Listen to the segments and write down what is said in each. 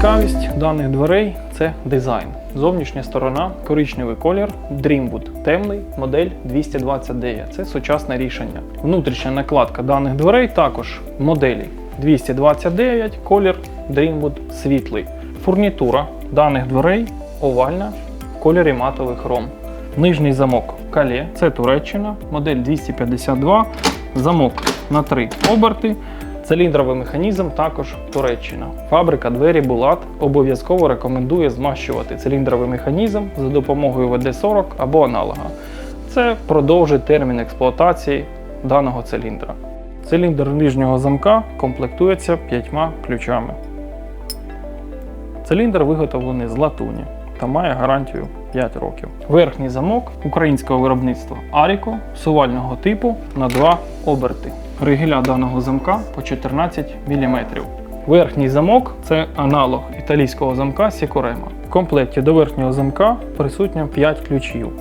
Цікавість даних дверей це дизайн. Зовнішня сторона, коричневий колір, Dreamwood, темний, модель 229. Це сучасне рішення. Внутрішня накладка даних дверей також моделі 229, колір Dreamwood світлий. Фурнітура даних дверей овальна в кольорі матовий хром. Нижній замок Кале, це Туреччина, модель 252, замок на 3 оберти. Циліндровий механізм також Туреччина. Фабрика двері Булат обов'язково рекомендує змащувати циліндровий механізм за допомогою ВД-40 або аналога. Це продовжить термін експлуатації даного циліндра. Циліндр нижнього замка комплектується п'ятьма ключами. Циліндр виготовлений з латуні та має гарантію 5 років. Верхній замок українського виробництва Аріко сувального типу на 2 оберти. Ригеля даного замка по 14 мм. Верхній замок це аналог італійського замка Sicurema. В комплекті до верхнього замка присутньо 5 ключів.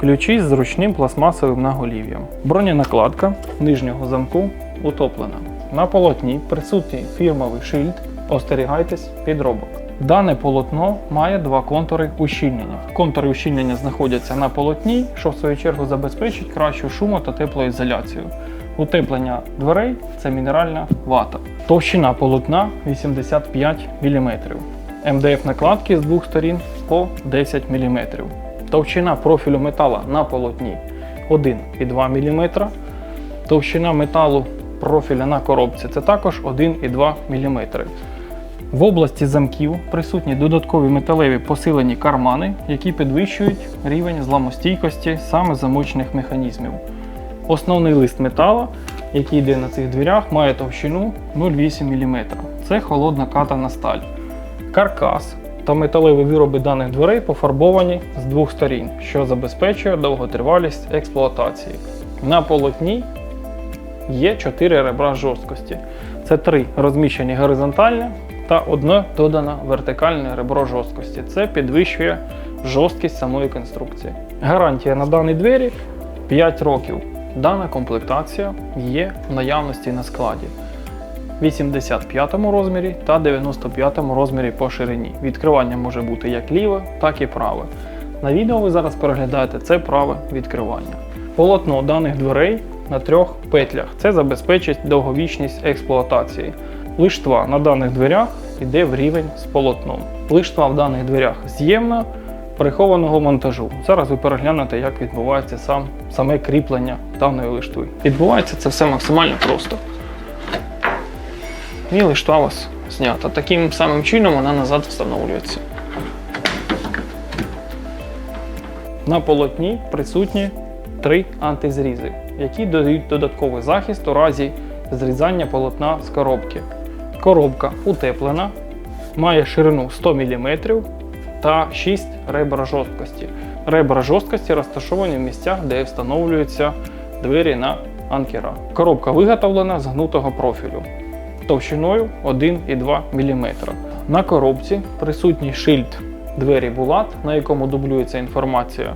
Ключі з зручним пластмасовим наголів'ям. Броненакладка нижнього замку утоплена. На полотні присутній фірмовий шильд. Остерігайтесь підробок. Дане полотно має два контури ущільнення. Контури ущільнення знаходяться на полотні, що в свою чергу забезпечить кращу шумо та теплоізоляцію. Утеплення дверей це мінеральна вата. Товщина полотна 85 мм. МДФ накладки з двох сторін по 10 мм. Товщина профілю метала на полотні 1,2 мм. Товщина металу профіля на коробці це також 1,2 мм. В області замків присутні додаткові металеві посилені кармани, які підвищують рівень зламостійкості саме замочних механізмів. Основний лист метала, який йде на цих дверях, має товщину 0,8 мм. Це холодна катана сталь. Каркас та металеві вироби даних дверей пофарбовані з двох сторін, що забезпечує довготривалість експлуатації. На полотні є 4 ребра жорсткості. Це 3 розміщені горизонтальне та одне додане вертикальне ребро жорсткості. Це підвищує жорсткість самої конструкції. Гарантія на дані двері 5 років. Дана комплектація є в наявності на складі. 85 розмірі та 95 розмірі по ширині. Відкривання може бути як ліве, так і праве. На відео ви зараз переглядаєте це праве відкривання. Полотно даних дверей на трьох петлях. Це забезпечить довговічність експлуатації. Лиштва на даних дверях йде в рівень з полотном. Лиштва в даних дверях з'ємна прихованого монтажу. Зараз ви переглянете, як відбувається сам, саме кріплення даної лиштви. Відбувається це все максимально просто. І лиштва у вас знята. Таким самим чином вона назад встановлюється. На полотні присутні три антизрізи, які додають додатковий захист у разі зрізання полотна з коробки. Коробка утеплена, має ширину 100 мм та 6 ребра жорсткості. Ребра жорсткості розташовані в місцях, де встановлюються двері на анкера. Коробка виготовлена з гнутого профілю товщиною 1,2 мм. На коробці присутній шильд двері Булат, на якому дублюється інформація,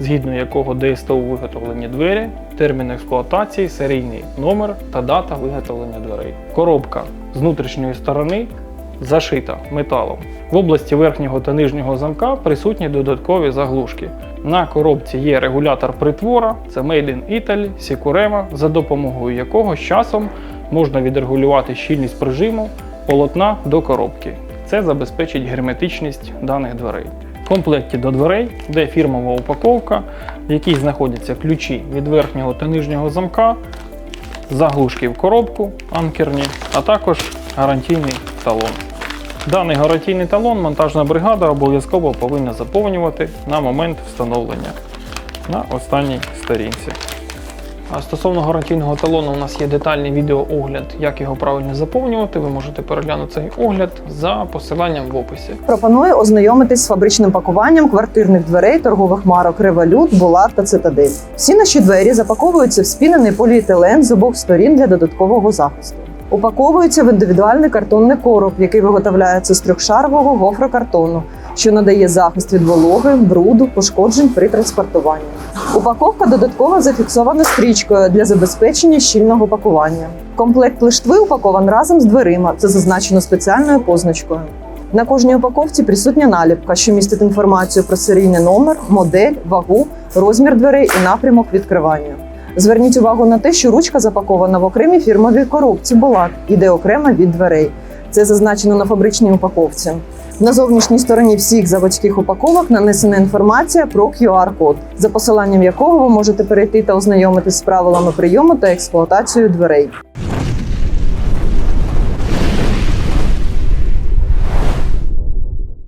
згідно якого ДСТУ виготовлені двері, термін експлуатації, серійний номер та дата виготовлення дверей. Коробка з внутрішньої сторони зашита металом. В області верхнього та нижнього замка присутні додаткові заглушки. На коробці є регулятор притвора, це Made in Italy, Sicurema, за допомогою якого з часом можна відрегулювати щільність прижиму полотна до коробки. Це забезпечить герметичність даних дверей. В комплекті до дверей йде фірмова упаковка, в якій знаходяться ключі від верхнього та нижнього замка, заглушки в коробку анкерні, а також гарантійний талон. Даний гарантійний талон монтажна бригада обов'язково повинна заповнювати на момент встановлення на останній сторінці. А Стосовно гарантійного талону, у нас є детальний відеоогляд, як його правильно заповнювати. Ви можете переглянути цей огляд за посиланням в описі. Пропоную ознайомитись з фабричним пакуванням квартирних дверей торгових марок Револют, Булат та Цитадель. Всі наші двері запаковуються в спінений поліетилен з обох сторін для додаткового захисту. Упаковуються в індивідуальний картонний короб, який виготовляється з трьохшарового гофрокартону, що надає захист від вологи, бруду, пошкоджень при транспортуванні. Упаковка додатково зафіксована стрічкою для забезпечення щільного пакування. Комплект лиштви упакован разом з дверима. Це зазначено спеціальною позначкою. На кожній упаковці присутня наліпка, що містить інформацію про серійний номер, модель, вагу, розмір дверей і напрямок відкривання. Зверніть увагу на те, що ручка запакована в окремій фірмовій коробці Болат, іде окремо від дверей. Це зазначено на фабричній упаковці. На зовнішній стороні всіх заводських упаковок нанесена інформація про QR-код, за посиланням якого ви можете перейти та ознайомитись з правилами прийому та експлуатацією дверей.